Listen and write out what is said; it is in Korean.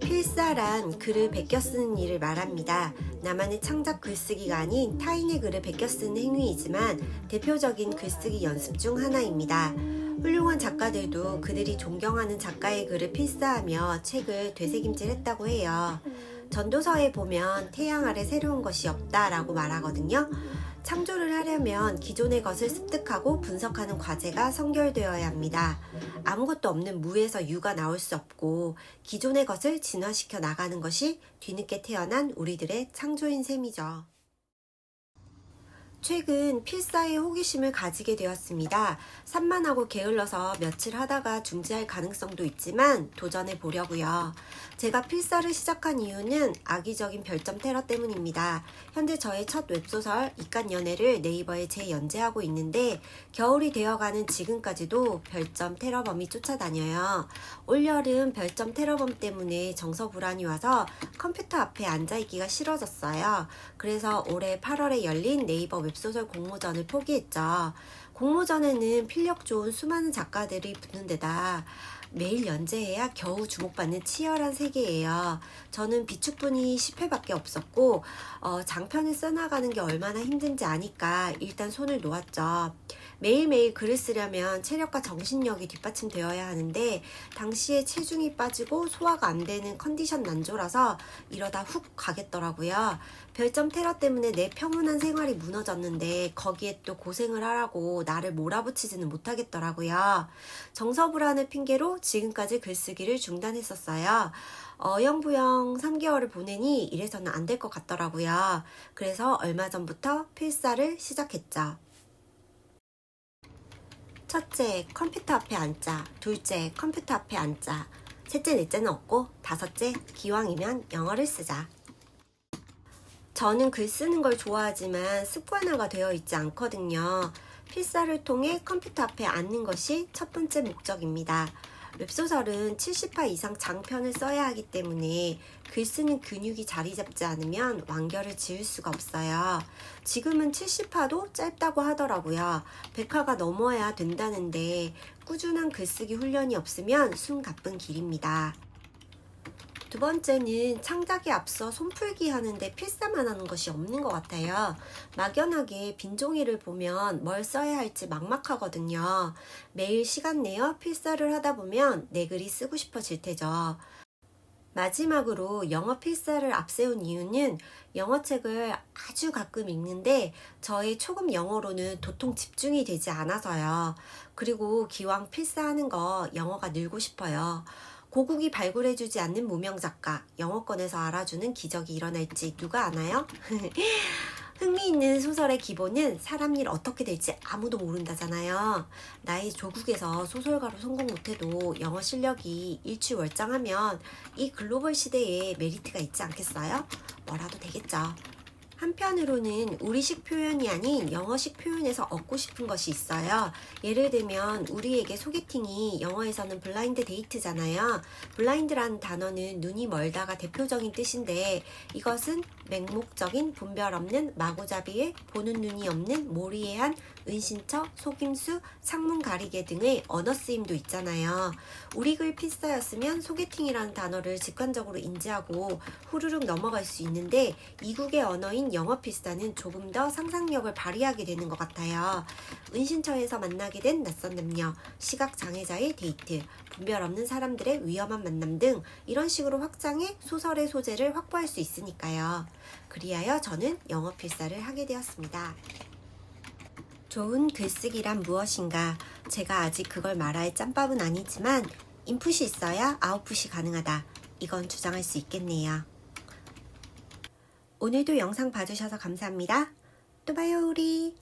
필사란 글을 베껴 쓰는 일을 말합니다. 나만의 창작 글쓰기가 아닌 타인의 글을 베껴 쓰는 행위이지만 대표적인 글쓰기 연습 중 하나입니다. 훌륭한 작가들도 그들이 존경하는 작가의 글을 필사하며 책을 되새김질했다고 해요. 전도서에 보면 태양 아래 새로운 것이 없다라고 말하거든요. 창조를 하려면 기존의 것을 습득하고 분석하는 과제가 선결되어야 합니다. 아무것도 없는 무에서 유가 나올 수 없고 기존의 것을 진화시켜 나가는 것이 뒤늦게 태어난 우리들의 창조인 셈이죠. 최근 필사에 호기심을 가지게 되었습니다. 산만하고 게을러서 며칠 하다가 중지할 가능성도 있지만 도전해 보려고요. 제가 필사를 시작한 이유는 악의적인 별점 테러 때문입니다. 현재 저의 첫 웹소설 이깟 연애를 네이버에 재연재하고 있는데 겨울이 되어가는 지금까지도 별점 테러범이 쫓아다녀요. 올여름 별점 테러범 때문에 정서 불안이 와서 컴퓨터 앞에 앉아있기가 싫어졌어요. 그래서 올해 8월에 열린 네이버 웹 소설 공모전을 포기했죠. 공모전에는 필력 좋은 수많은 작가들이 붙는 데다 매일 연재해야 겨우 주목받는 치열한 세계예요. 저는 비축분이 10회밖에 없었고 어, 장편을 써나가는 게 얼마나 힘든지 아니까 일단 손을 놓았죠. 매일매일 글을 쓰려면 체력과 정신력이 뒷받침되어야 하는데 당시에 체중이 빠지고 소화가 안 되는 컨디션 난조라서 이러다 훅 가겠더라고요. 별점 테러 때문에 내 평온한 생활이 무너졌는데 거기에 또 고생을 하라고 나를 몰아붙이지는 못하겠더라고요. 정서 불안을 핑계로 지금까지 글쓰기를 중단했었어요. 어영부영 3개월을 보내니 이래서는 안 될 것 같더라고요. 그래서 얼마 전부터 필사를 시작했죠. 첫째, 컴퓨터 앞에 앉자. 둘째, 컴퓨터 앞에 앉자. 셋째, 넷째는 없고, 다섯째, 기왕이면 영어를 쓰자. 저는 글 쓰는 걸 좋아하지만 습관화가 되어 있지 않거든요. 필사를 통해 컴퓨터 앞에 앉는 것이 첫 번째 목적입니다. 웹소설은 70화 이상 장편을 써야 하기 때문에 글 쓰는 근육이 자리 잡지 않으면 완결을 지을 수가 없어요. 지금은 70화도 짧다고 하더라고요. 100화가 넘어야 된다는데 꾸준한 글쓰기 훈련이 없으면 숨 가쁜 길입니다. 두 번째는 창작에 앞서 손풀기 하는데 필사만 하는 것이 없는 것 같아요. 막연하게 빈 종이를 보면 뭘 써야 할지 막막하거든요. 매일 시간 내어 필사를 하다 보면 내 글이 쓰고 싶어질 테죠. 마지막으로 영어 필사를 앞세운 이유는 영어책을 아주 가끔 읽는데 저의 초급 영어로는 도통 집중이 되지 않아서요. 그리고 기왕 필사하는 거 영어가 늘고 싶어요. 고국이 발굴해주지 않는 무명 작가, 영어권에서 알아주는 기적이 일어날지 누가 아나요? 흥미있는 소설의 기본은 사람 일 어떻게 될지 아무도 모른다잖아요. 나의 조국에서 소설가로 성공 못해도 영어 실력이 일취월장하면 이 글로벌 시대에 메리트가 있지 않겠어요? 뭐라도 되겠죠. 한편으로는 우리식 표현이 아닌 영어식 표현에서 얻고 싶은 것이 있어요. 예를 들면 우리에게 소개팅이 영어에서는 블라인드 데이트잖아요. 블라인드라는 단어는 눈이 멀다가 대표적인 뜻인데 이것은 맹목적인 분별 없는 마구잡이에 보는 눈이 없는 모리에한 은신처, 속임수, 창문 가리개 등의 언어 쓰임도 있잖아요. 우리 글 필사였으면 소개팅이라는 단어를 직관적으로 인지하고 후루룩 넘어갈 수 있는데 이국의 언어인 영어 필사는 조금 더 상상력을 발휘하게 되는 것 같아요. 은신처에서 만나게 된 낯선 남녀, 시각 장애자의 데이트, 분별 없는 사람들의 위험한 만남 등 이런 식으로 확장해 소설의 소재를 확보할 수 있으니까요. 그리하여 저는 영어 필사를 하게 되었습니다. 좋은 글쓰기란 무엇인가? 제가 아직 그걸 말할 짬밥은 아니지만 인풋이 있어야 아웃풋이 가능하다. 이건 주장할 수 있겠네요. 오늘도 영상 봐주셔서 감사합니다. 또 봐요, 우리.